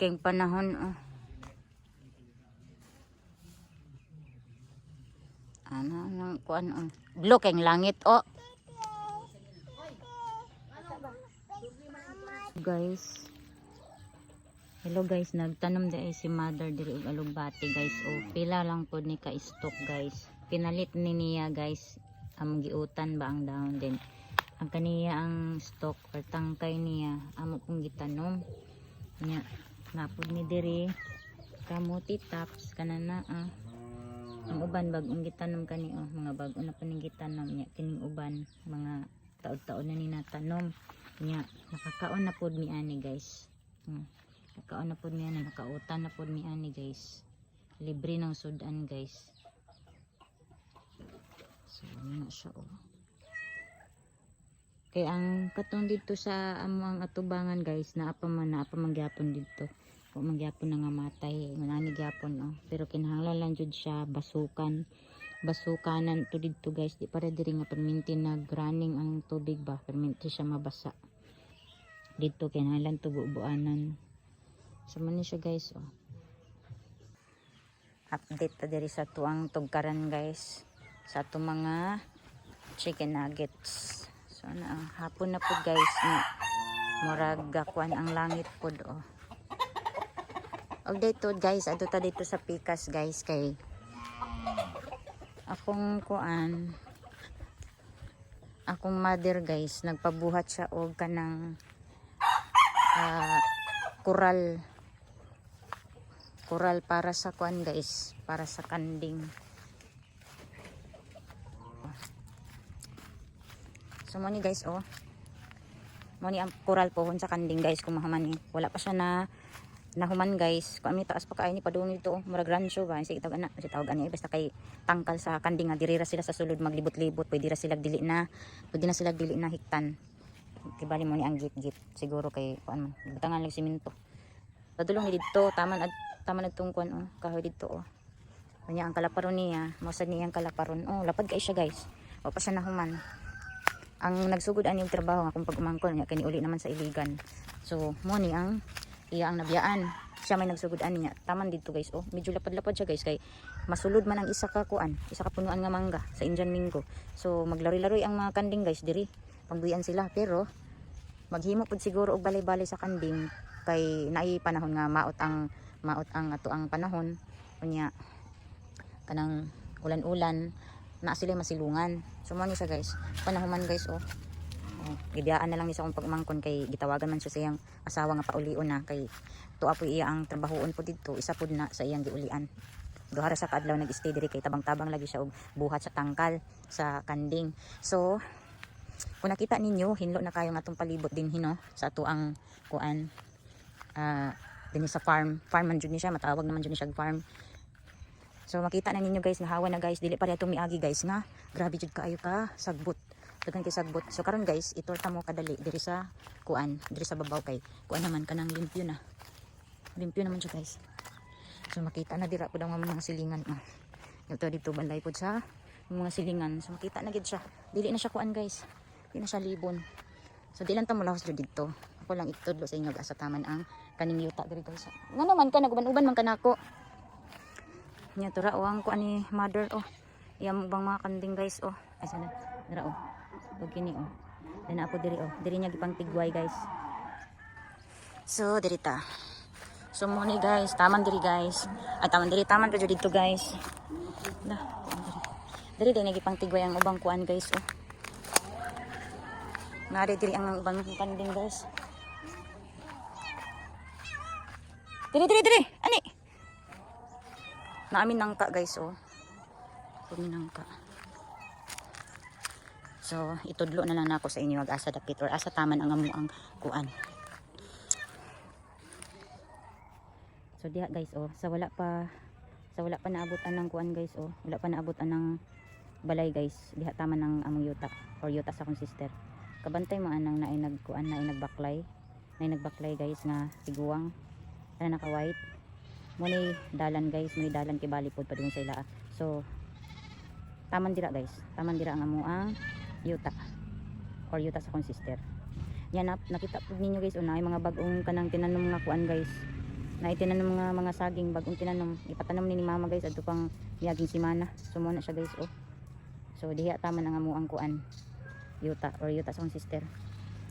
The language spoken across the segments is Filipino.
kayong panahon oh. Ano nang kuan oh. Blue kayong langit oh. Guys. Hello guys, nagtanom di ay si mother diri og alugbati guys. O pila lang pod ni ka stock guys. Pinalit ni niya guys ang giutan ba ang dahon din. Ang kaniya ang stock or tangkay niya amo pong gitanom. Nya napod ni diri kamuti taps kanana ah. Ang uban bagong gitanom kani oh, mga bago na pa ning gitanom nya kining uban mga taod-taon na ni natanom. Nya nakakaon na pod mi ani guys. Hmm. Nakaon na pod mi ani nakautan na pod mi ani guys. Libre ng sudan guys. So ano na siya oh. Kaya ang katong dito sa among atubangan guys, naa pa man naa pa mangyapon dito. Kung mangyapon na nga matay, manani gyapon oh. Pero kinahanglan lang jud siya basukan. Basukanan to dito guys, di para diri nga perminti nag running ang tubig ba, perminti siya mabasa. Dito kinahanglan to buuanan. So man siya guys oh. Update ta diri sa tuang tugkaran guys. Sa ato mga chicken nuggets. So na ang hapon na po guys ni murag gakuan ang langit pod oh. Og dito guys, adto ta dito sa pikas guys kay akong kuan akong mother guys nagpabuhat siya og kanang ah, kural kural para sa kuan guys para sa kanding so mo ni guys oh. Mo ni ang kural pohon sa kanding guys kumahaman ni wala pa siya na nahuman guys. Kung ami taas pa kaay ni padung nito oh. murag rancho ba? Sige tawag ana kasi tawag ani basta kay tangkal sa kanding nga diri ra sila sa sulod maglibot-libot. Pwede ra sila dili na pwede na sila dili na hiktan. Kibali mo ni ang git-git. Siguro kay kuan man butangan lang simento. Padulong ni dito taman ad taman adtong kuan oh kahoy dito oh. Kanya ang kalaparon niya mo sad niya ang kalaparon. Oh lapad kay siya guys. O pa siya nahuman ang nagsugod ani yung trabaho nga kung pag umangkon kani uli naman sa iligan. So mo ni ang iya ang nabiyaan siya may nagsugod ani niya. Taman dito guys. Oh medyo lapad-lapad siya guys kay masulod man ang isa ka kuan isa ka punuan nga mangga sa Indian Mingo. So maglari-laroy ang mga kanding guys diri. Pangduyan sila pero maghimo pud siguro og balay-balay sa kanding kay naay panahon nga maot ang maot ang ato ang panahon. Unya kanang ulan-ulan na sila masilungan so mo ni siya guys panahuman guys oh. Oh, na lang ni sa akong pagmangkon kay gitawagan man siya sa iyang asawa nga paulion na kay tuwa po iya ang trabahoon po dito. Isa pud na sa iyang giulian. Duhara sa kaadlaw nag-stay diri kay tabang-tabang lagi siya og buhat sa tangkal sa kanding. So kung nakita ninyo hinlo na kayo nga atong palibot din hino sa ato ang kuan ah din sa farm. Farm man jud ni siya matawag naman jud ni siya farm so makita na ninyo guys nga hawa na guys. Dili pa rin itong miagi guys nga. Grabe jud kaayo ka. Sagbot. Dagan kay sagbot. So karon guys itorta mo kadali diri sa kuan diri sa babaw kay kuan naman kanang limpyo na. Limpyo naman siya guys. So makita na dira pud ang mga silingan ah. Ito dito banday pud sa mga silingan. So makita na gid siya. Dili na siya kuan guys. Di na siya libon. So di lang ta mo lahos jud dito. Ako lang itudlo sa inyo sa taman ang kaning yuta diri guys. Nga naman ka naguban-uban man kanako nya tura o ang kuan ni mother oh. Iyang bang mga kanding guys oh. Ay sana. Dira oh. Pag kini oh. Dan ako diri oh. Diri niya gipang tigway guys. So diri ta. So mo guys. Taman diri guys. Ay taman diri. Taman jud dito guys. Da diri. Diri niya gipang tigway ang ubang kuan guys oh. Nari diri ang ubang kanding guys. Diri diri diri. Ani naamin nangka guys oh Kumi nangka So, itudlo na lang na ako sa inyo mag-asa dapit or asa taman ang amo ang kuan. So, diha guys, oh, sa wala pa sa wala pa naabutan ng kuan guys, oh. Wala pa naabutan ng balay guys. Diha taman ng among yuta or yuta sa akong sister. Kabantay mo anang naay nagkuan naay nagbaklay. Naay nagbaklay guys nga tiguang na naka white. Mo ni dalan guys, mo ni dalan kay bali pod padung sa ila. So, taman dira guys. Taman dira ang amo yuta. Or yuta sa akong sister. Yan na, nakita po ninyo guys. Una ay mga bagong kanang tinanom nga kuan guys. Na itinan ng mga saging bagong tinanom ipatanom ni ni mama guys. Adto pang miyaging simana. So mo na siya guys oh. So diha tama na nga mo ang kuan. Yuta or yuta sa akong sister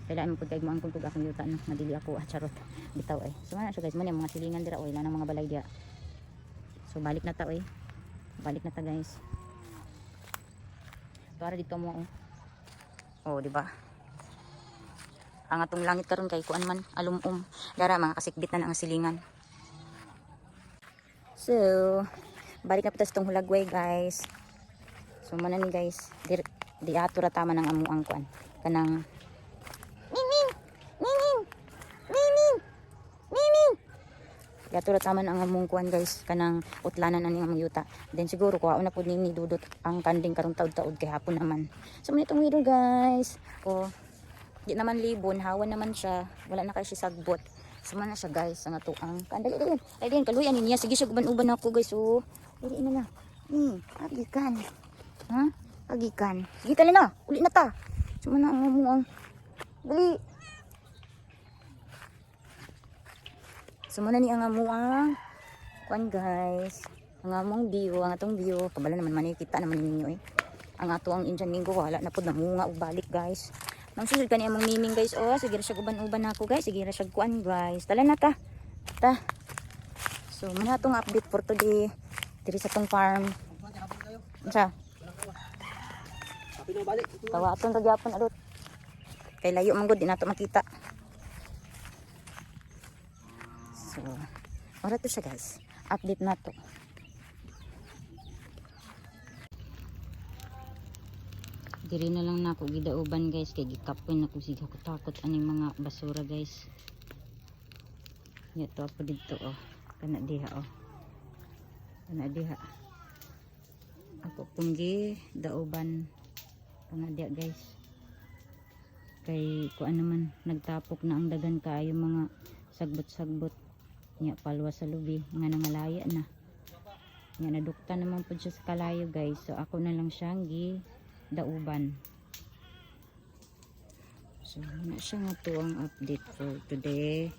kailangan mo pud kay mo ang kung akong yuta no? Madili ako ah charot. Bitaw eh. So na siya guys. Mo yung mga silingan dira oy. Lang mga balay diha so balik na ta oy. Balik na ta guys. Para dito mo oh. Oh di ba? Ang atong langit karon kay kuan man alumum. Dara mga kasikbit na ang silingan. So balik na tas tong hulagway guys. So mana ni guys. Di, di ato ra tama ng amo ang kuan. Kanang miming miming miming miming di ato ra tama ng among kuan guys kanang utlanan ani among yuta then siguro kuha na pud ni dudot ang kanding karong taud-taud kay hapon naman so man itong video guys oh di naman libon, hawan naman siya. Wala na kay siya sagbot. Suma na siya guys, ang atuang. Kandali din. Ay din, kaluyan niya. Sige siya guban-uban ako guys. Oh. Dili na na. Ni, agikan. Ha? Agikan. Sige tali na. Uli na ta. Suma na ang mo ang. Dali. Suma na ni ang amuang. Kuan guys. Ang among view, ang atong view. Kabala naman man kita naman ninyo eh. Ang ato ang Indian Mingo, wala na po namunga ug balik guys. Nang sunod kani among miming guys. Oh, sige ra siya uban-uban ako guys. Sige ra siya kuan guys. Tala na ta. Ta. So, muna tong update for today. Diri sa tong farm. Unsa? Tawa aton kagyapon adot. Kay layo man gud di nato makita. So, ora to siya guys. Update na to. Diri na lang nako gidauban guys kay gikapoy na ko siga ko takot aning mga basura guys. Ya to ako dito oh. Kana diha oh. Kana diha. Ako punggi dauban kana diha guys. Kay kuan naman nagtapok na ang dagan kaayo mga sagbot-sagbot. Nya palwa sa lubi nga nangalaya na. Nya nadukta naman pud siya sa kalayo guys. So ako na lang siyang gi dauban. So, na siya nga to ang update for today.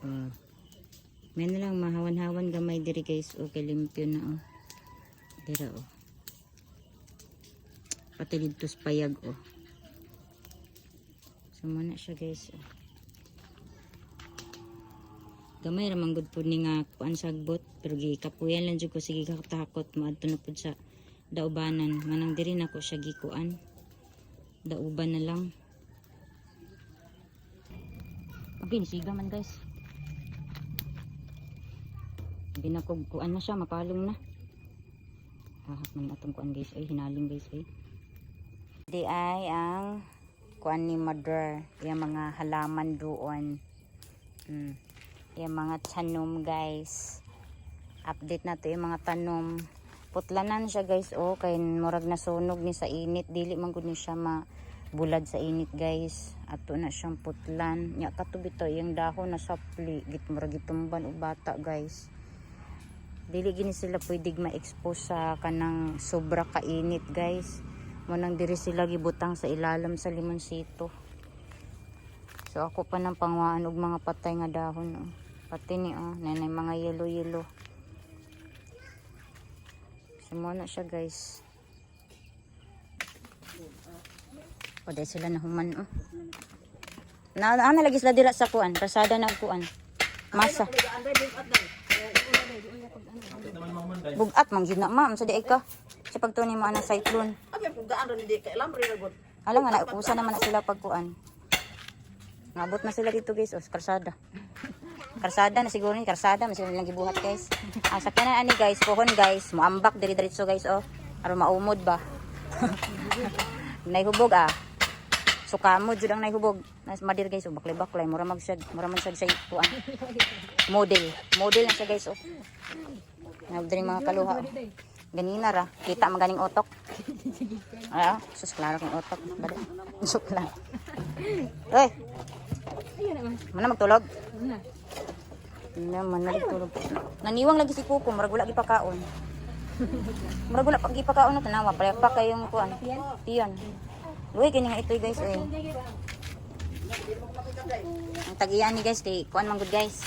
Uh, may na lang mahawan-hawan gamay diri guys. Okay, limpyo na oh. Dira oh. Pati dito sa payag oh. So, muna siya guys oh. Gamay ramang good po ni nga kuan sagbot. Pero gikapuyan lang jud ko. Sige katakot. Maadto na pud sa daubanan. Manang diri na ko siya gikuan. Dauban na lang. Okay nisiga man guys. Binakog kuan na siya. Mapalong na. Hahap man atong kuan guys. Ay hinaling guys. Ay. Di ay ang kuan ni mother. Yung mga halaman doon. Hmm. Yung mga tanom guys. Update na to yung mga tanom putlanan siya guys. Oh kay murag nasunog ni sa init. Dili man gud ni siya mabulad sa init guys. Ato na siyang putlan. Nya katubi to. Yung dahon na sapli. Git murag gitumban og bata guys. Dili gini sila pwedeng ma-expose sa kanang sobra kainit guys. Mo nang diri sila gibutang sa ilalim sa limonsito so ako pa nang pangwaan og mga patay nga dahon oh. Pati ni oh nanay mga yellow yellow Sumo na siya guys. O dahil sila na human oh. Na ana lagi sila dira sa kuan, kasada na kuan. Masa. Bugat man gid na ma'am sa di ka. Sa pagtuni mo ana cyclone. Na. Alam nga naupusan naman na sila pag kuan. Nabot na sila dito guys, oh, sa karsada. Karsada na siguro ni karsada, mas sila lang gibuhat guys. Ang sakyanan ani guys, pohon guys, muambak diri diretso guys oh. Aron maumod ba. Naihubog ah. Sukamo jud ang naihubog. Nas madir guys, oh, baklay-baklay, mura magsad, mura man sad sa kuan. Model, model na siya guys oh. Nabdiri mga kaluha. Oh. Ganina ra, kita maganing otok. Ah, sus klaro kang otok. Bali. Suk lang. Oy, mana magtulog? Naman nagtulog. Naniwang lagi si Kuko, murag wala gipakaon. Murag wala pag gipakaon na tanawa, pare pa kayong kuan. Tiyan. Uy, kini nga itoy guys eh. Ang tagiyan ni guys kay kuan man guys.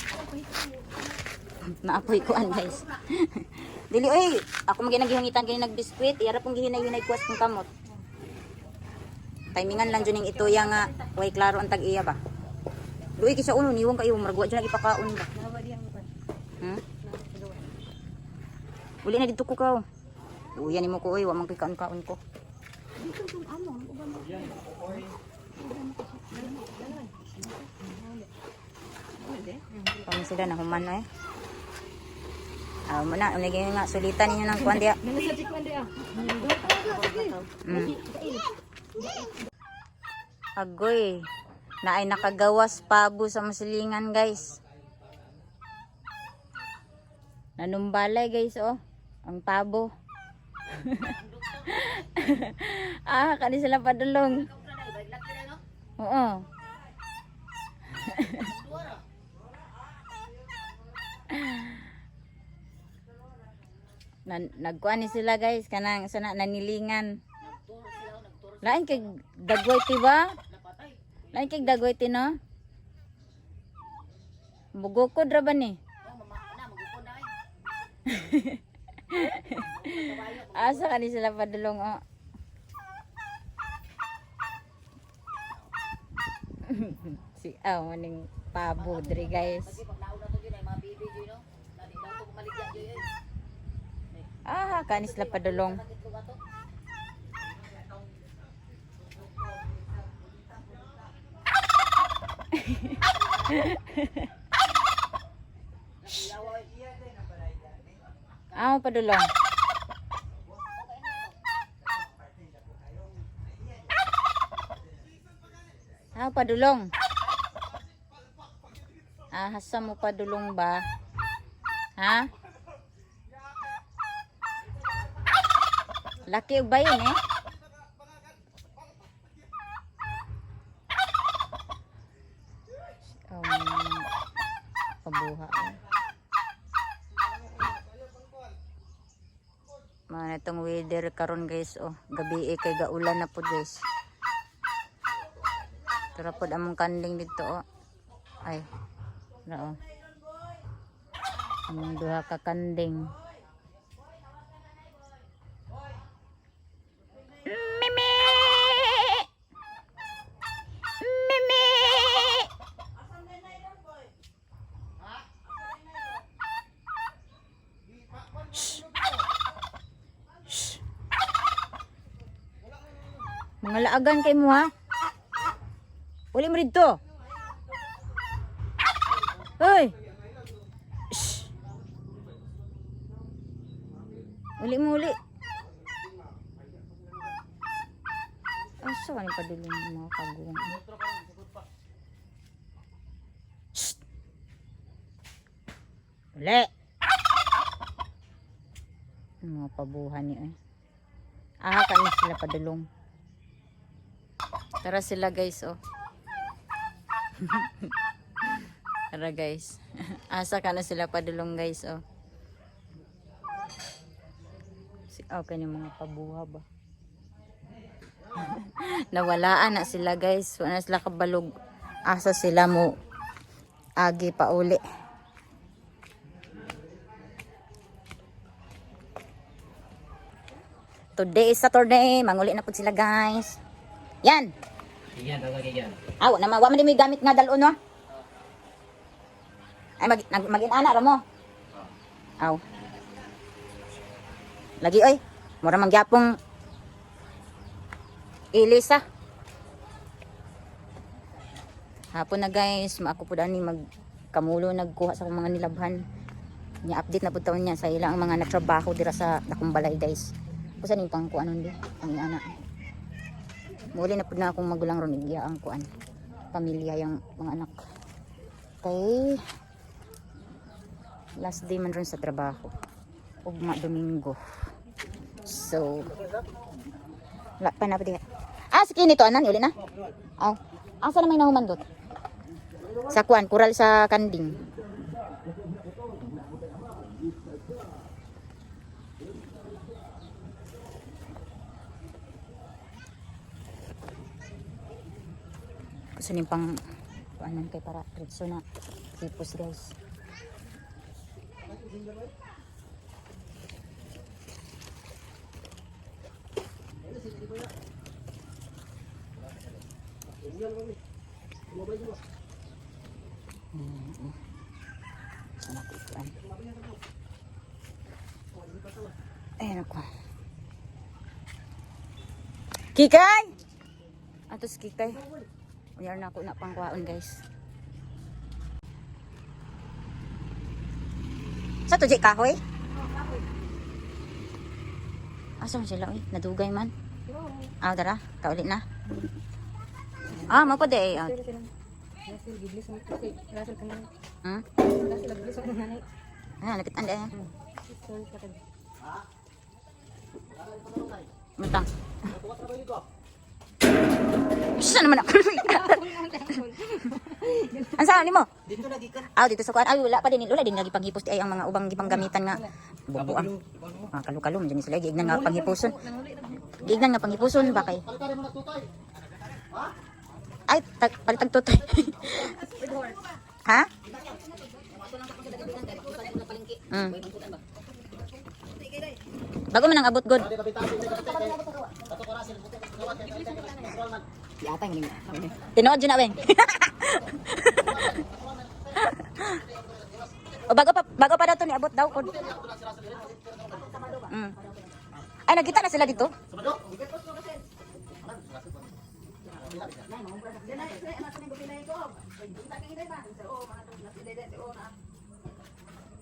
Naapoy kuan guys. Dili oy, ako man ginagihungitan kini nagbiskwit, iyara pong gihinay-hinay kuwas kong kamot. Timingan lang juning ito ya nga way klaro ang tag-iya ba. Duy kisa uno niwong kayo maragwa jud ipakaon ba. Hmm? Uli na dito ko kaw. Uyan ni mo ko oy, wa man kay kaon-kaon ko. Kami sila na human eh. Ah, muna, unigay nga sulitan ninyo ng kuan diya. Mm. Agoy. Na ay nakagawas pabo sa masilingan, guys. Nanumbalay, guys, oh. Ang pabo. ah, kani sila padulong. Oo. Nan nagkuan sila guys kanang sana nanilingan. Lain kay dagway ti ba? Lain kay dagway ti no? Bugokod ra ba ni? Asa ka ni sila padulong oh. si ah maning pabo diri guys. Ah, kanis sila padulong. Ah, padulong. Ah, padulong. Ah, hasa mo padulong ba? Ha? Laki og bayin eh. Um, pabuha. Mga itong weather karon guys oh. Gabi eh kay gaulan na po guys. Tara po among kanding dito oh. Ay. Na oh. Among duha ka kanding. Mimi! Mimi! Shh. Shh. Mga laagan kay mo ha. Uli mo dito. Hoy. Shh. Uli mo uli. Asa ka ni padulong ng mga kagawang? Shh! Uli! Mga pabuhan niyo eh. Aha ka na sila padulong. Tara sila guys oh. Tara guys. Asa ka na sila padulong guys oh. Si okay ni mga pabuha ba? nawalaan na sila guys wala sila kabalog asa sila mo agi pa uli today is Saturday manguli na po sila guys yan Yan, talaga yan. aw na wa man may gamit nga dalon no ay mag nag magin ana ra mo aw lagi oy mura man gyapong Ilisa. Hapon na guys, maako po dani mag kamulo nagkuha sa mga nilabhan. Nya update na taon niya sa ilang mga natrabaho dira sa Nakumbalay guys. Kusa ning pang kuanon di, ang ana. Muli na po na akong magulang ron igya ang kuan. Pamilya yung mga anak. Kay last day man ron sa trabaho. Ugma Domingo. So, wala pa na pa diha. Ah, sige nito anan uli na. Aw. Asa na may nahumandot? Sa kuan, kural sa kanding. Gusto niyo pang kuan kuanan kay para ritso na hipos guys. Mm, Sana ko ikuan. Ayan ako. Kikay! Atos kikay. Uyar na ako na pangkuhaon guys. Sa to di kahoy? Asa man sila oy? Nadugay man. Ah, dara, kaulit na. Ah, mo pa de. Ah. Hmm? Ah, lapit anda. Mutang. Saan naman ako? Ang saan ni mo? Dito lagi ka. Ah, dito sa kuan. Ay, wala pa din. Wala din lagi panghipos ay ang mga ubang gipang gamitan nga. Bubuang. Ah, kalu-kalu dyan sila. Giignan nga panghipuson. Giignan nga panghipuson ba kay? Ay, tag, palitag tutay. ha? Mm. Bago man ang abot god. Yata yung Tinood yun na, Weng. o bago pa bago pa daw to ni abot daw kod. Mm. Ay nagkita na sila dito.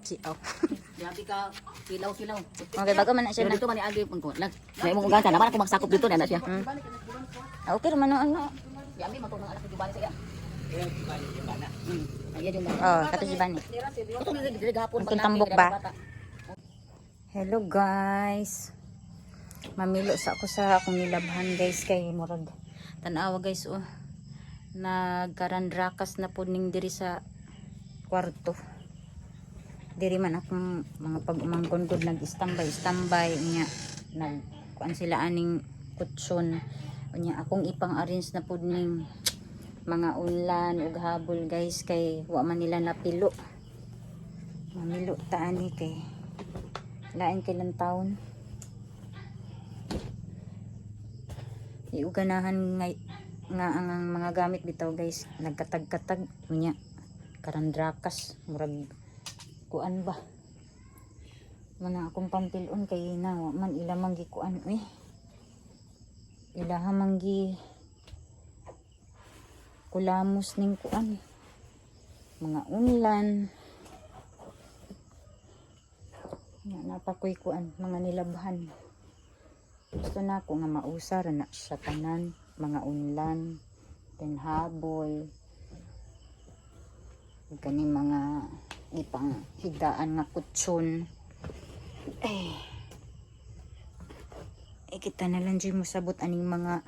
Si oh. Yati ka, silaw-silaw. Okay, bago man na siya na. dito man ni Agi pang ko. Lag, may mo ganta naman ako magsakop dito na na siya. Mm. Ah, okay naman no, ano. Yami man to nang anak di bali siya. Hmm. Mga. Oh, kato si Bani. Ang tambok ba? Hello guys. Mamilo sa ako sa akong nilabhan guys kay murag tanawa guys oh. Nagkarandrakas na po ning diri sa kwarto. Diri man akong mga pag-umangkondod nag-standby standby nya nag kuan sila aning kutson nya akong ipang-arrange na pud ning mga ulan ug habol guys kay wa man nila napilo. Mamilo ta ani kay lain kailan taon. Iuganahan nga nga ang, ang mga gamit bitaw guys nagkatag-katag unya karandrakas murag kuan ba mana akong pampilon kay na man ila manggi kuan eh ilaha manggi kulamos ning kuan. Mga unlan. Nga napakoy kuan mga nilabhan. Gusto na ako nga mausar na sa tanan mga unlan then habol kani mga ipang higdaan nga kutson eh eh kita na lang mo sabot aning mga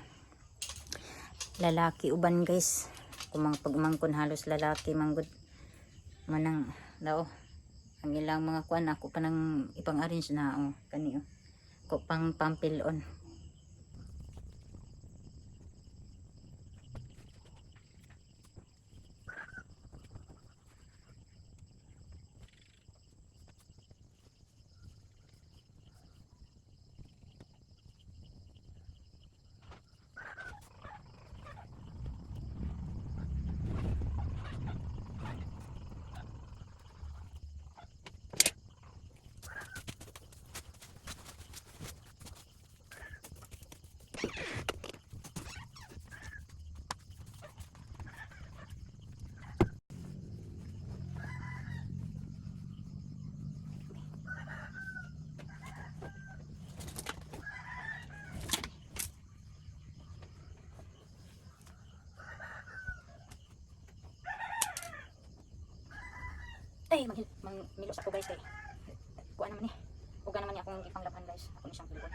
lalaki uban guys. Mga pagmangkon halos lalaki manggod manang daw ang ilang mga kuan ako pa nang ipang arrange na oh kani oh. Ko pang pampilon ay manghil mang milos ako guys kay kuan naman ni uga naman ni akong ipanglaban guys. Ako ni siyang pilikon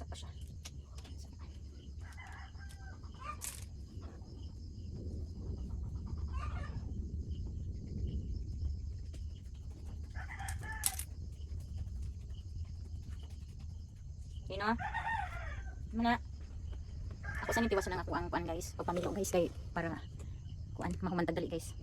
isa pa siya. You know? Muna. Ako sa nitiwasan lang ako ang kuan guys. O pamilyo guys kay para kuan mahumantag dali guys.